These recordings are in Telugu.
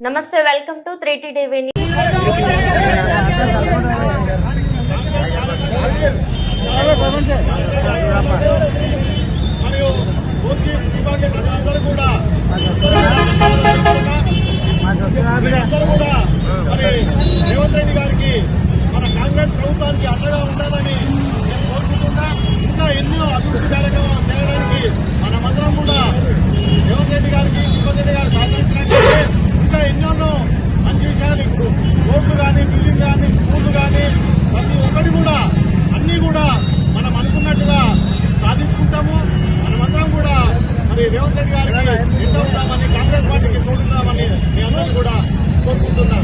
నమస్తే welcome to three T TV కూడా అందరూ కూడా మరి రేవంత్ రెడ్డి గారికి మన కాంగ్రెస్ ప్రభుత్వానికి అండగా ఉండాలని నేను కోరుకుంటున్నా ఇంకా ఎన్నో అభివృద్ధి కార్యక్రమాలు చేయడానికి మనమందరం కూడా రేవంత్ రెడ్డి గారికి తిరుపతి రెడ్డి గారు సహకరించినట్లయితే ఇంకా ఎన్నెన్నో మంచి విషయాలు ఇప్పుడు రోడ్లు కానీ బిల్డింగ్ కానీ స్కూళ్ళు కానీ ప్రతి ఒక్కటి కూడా అన్ని కూడా మనం అనుకున్నట్టుగా సాధించుకుంటాము మనమందరం కూడా మరి రేవంత్ రెడ్డి గారికి ఎంత ఉంటామని కాంగ్రెస్ పార్టీకి తోడుతామని మీ అందరూ కూడా కోరుకుంటున్నాం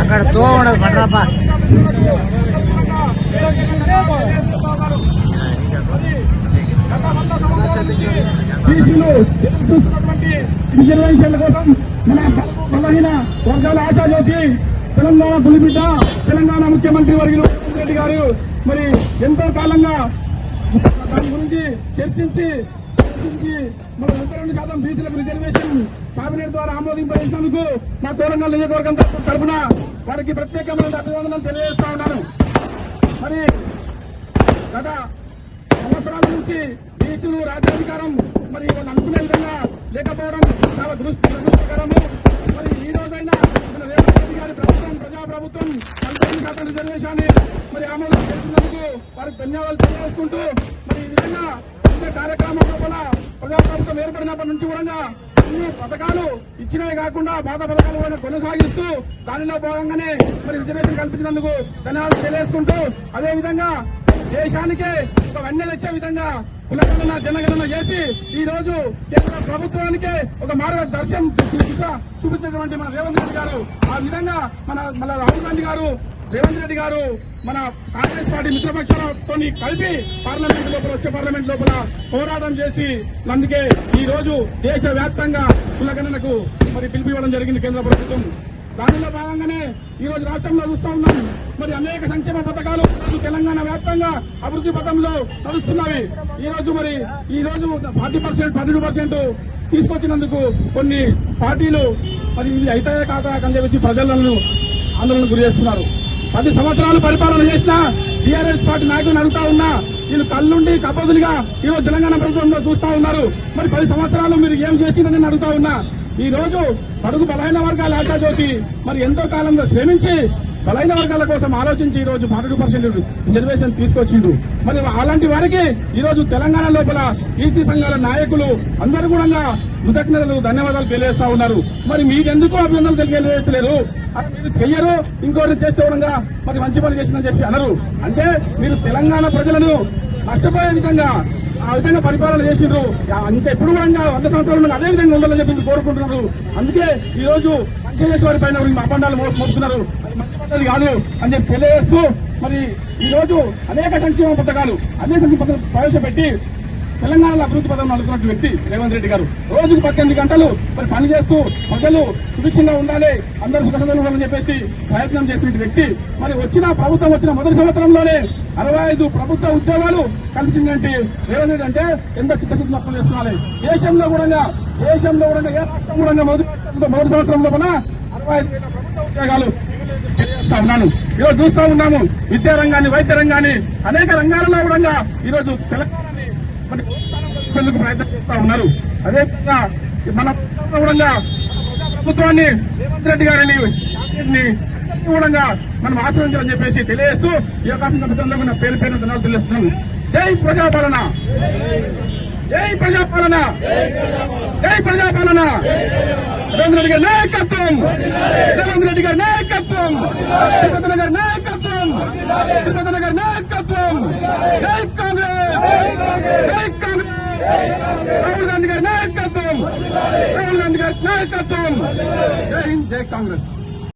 అక్కడ తో ఉండదు పట్రాపా చూస్తున్నటువంటి రిజర్వేషన్ల కోసం మన బలహీన వర్గాల ఆశాజ్యోతి తెలంగాణ పులిబిడ్డ తెలంగాణ ముఖ్యమంత్రి వర్గీయులు రేవంత్ రెడ్డి గారు మరి ఎంతో కాలంగా దాని గురించి చర్చించి చర్చించి మన ముప్పై రెండు శాతం బీసీలకు రిజర్వేషన్ కేబినెట్ ద్వారా ఆమోదింపజేసినందుకు మా తోరంగల్ నియోజకవర్గం తరఫున వారికి ప్రత్యేకమైన అభినందనలు తెలియజేస్తా ఉన్నాను. మరి గత సంవత్సరాల నుంచి బీసీలు రాజ్యాధికారం మరి వాళ్ళు అనుకునే విధంగా లేకపోవడం చాలా దృష్టి దురదృష్టకరము. మరి ఈ రోజైనా మన రేవంత్ రెడ్డి గారి ప్రభుత్వం ప్రజా ప్రభుత్వం పంతొమ్మిది శాతం రిజర్వేషన్ మరి ఆమోదం చేసినందుకు వారికి ధన్యవాదాలు తెలియజేసుకుంటూ మరి ఈ విధంగా వివిధ కార్యక్రమం లోపల ప్రజా ప్రభుత్వం ఏర్పడినప్పటి నుంచి కూడా అన్ని పథకాలు ఇచ్చినవి కాకుండా పాత పథకాలు కూడా కొనసాగిస్తూ దానిలో భాగంగానే మరి రిజర్వేషన్ కల్పించినందుకు ధన్యవాదాలు తెలియజేసుకుంటూ అదేవిధంగా దేశానికే ఒక వెన్నె తెచ్చే విధంగా కులగణన జనగణన చేసి ఈ రోజు కేంద్ర ప్రభుత్వానికే ఒక మార్గదర్శనం చూపించినటువంటి మన రేవంత్ రెడ్డి గారు. ఆ విధంగా మన మన రాహుల్ గాంధీ గారు రేవంత్ రెడ్డి గారు మన కాంగ్రెస్ పార్టీ మిత్రపక్షాలతో కలిపి పార్లమెంట్ లోపల వచ్చే పార్లమెంట్ లోపల పోరాటం చేసి అందుకే ఈ రోజు దేశ వ్యాప్తంగా కులగణనకు మరి పిలిపివ్వడం జరిగింది కేంద్ర ప్రభుత్వం. దానిలో భాగంగానే ఈ రోజు రాష్ట్రంలో చూస్తా ఉన్నాం. మరి అనేక సంక్షేమ పథకాలు తెలంగాణ వ్యాప్తంగా అభివృద్ధి పథంలో నడుస్తున్నవి. ఈ రోజు మరి ఈ రోజు ఫార్టీ పర్సెంట్ పన్నెండు పర్సెంట్ తీసుకొచ్చినందుకు కొన్ని పార్టీలు మరి ఇవి అయితే కాదా అని చెప్పేసి ప్రజలను ఆందోళన గురి చేస్తున్నారు. పది సంవత్సరాలు పరిపాలన చేసిన టీఆర్ఎస్ పార్టీ నాయకులను అడుగుతా ఉన్నా వీళ్ళు కళ్ళుండి కపదులుగా ఈరోజు తెలంగాణ ప్రభుత్వంలో చూస్తా ఉన్నారు. మరి పది సంవత్సరాలు మీరు ఏం చేసిందని నేను అడుగుతా ఉన్నా ఈ రోజు పడుగు బలహీన వర్గాల ఆశాజ్యోతి మరి ఎంతో కాలంగా శ్రమించి బలైన వర్గాల కోసం ఆలోచించి ఈ రోజు పన్నెండు పర్సెంట్ రిజర్వేషన్ తీసుకొచ్చిండు. మరి అలాంటి వారికి ఈ రోజు తెలంగాణ లోపల ఈసీ సంఘాల నాయకులు అందరూ కూడా కృతజ్ఞతలు ధన్యవాదాలు తెలియజేస్తా ఉన్నారు. మరి మీరెందుకు అభినందనలు తెలియజేయలేరు అది మీరు చెయ్యరు ఇంకోటి చేస్తే కూడా మరి మంచి పని చేసిందని చెప్పి అనరు. అంటే మీరు తెలంగాణ ప్రజలను నష్టపోయే విధంగా ఆ విధంగా పరిపాలన చేసిండ్రు. ఇంకా ఎప్పుడు కూడా వంద సంవత్సరాలు అదే విధంగా ఉండాలని చెప్పి కోరుకుంటున్నారు. అందుకే ఈ రోజు మంచి వారి పైన మా అపండాలు మో- అది మంచి పద్ధతి కాదు అని చెప్పి తెలియజేస్తూ మరి ఈ రోజు అనేక సంక్షేమ పథకాలు అనేక సంక్షేమ పథకాలు ప్రవేశపెట్టి తెలంగాణలో అభివృద్ధి పదం అనుకున్న వ్యక్తి రేవంత్ రెడ్డి గారు. రోజుకు పద్దెనిమిది గంటలు మరి పని చేస్తూ ప్రజలు సుభిక్షంగా ఉండాలి అందరూ సుఖంగా ఉండాలని చెప్పేసి ప్రయత్నం చేసిన వ్యక్తి. మరి వచ్చిన ప్రభుత్వం వచ్చిన మొదటి సంవత్సరంలోనే అరవై ఐదు ప్రభుత్వ ఉద్యోగాలు కల్పించిందంటే రేవంత్ రెడ్డి అంటే ఎంత చిత్తశుద్ధి మొత్తం చేస్తున్నారు దేశంలో కూడా దేశంలో కూడా ఏ రాష్ట్రం కూడా మొదటి మొదటి సంవత్సరంలో కూడా అరవై ఐదు వేల ప్రభుత్వ ఉద్యోగాలు తెలియజేస్తా ఉన్నాను. ఈరోజు చూస్తా ఉన్నాము. విద్యా రంగాన్ని వైద్య రంగాన్ని అనేక రంగాలలో కూడా ఈరోజు తెలంగాణని మరి తీసుకెళ్ళేందుకు ప్రయత్నం చేస్తా ఉన్నారు. అదేవిధంగా మన కూడా ప్రభుత్వాన్ని రేవంత్ రెడ్డి గారిని కూడా మనం ఆశ్రయించాలని చెప్పేసి తెలియజేస్తూ ఈ అవకాశం పేరు పేరు ధన్యవాదాలు తెలియజేస్తున్నాను. జై ప్రజాపాలన! జై ప్రజాపాలన! జై ప్రజాపాలన! రేవంత్ రెడ్డి గారి నాయకత్వం! రేవంత్ రెడ్డి గారి నాయకత్వం నాయకత్వం! తిరుపతి నగర్ నాయకత్వం! తిరుపతి నగర్ నాయకత్వం! జై కాంగ్రెస్! రాహుల్ గాంధీ గారి నాయకత్వం రాహుల్ గాంధీ గారి నాయకత్వం జై హింద్ జై కాంగ్రెస్!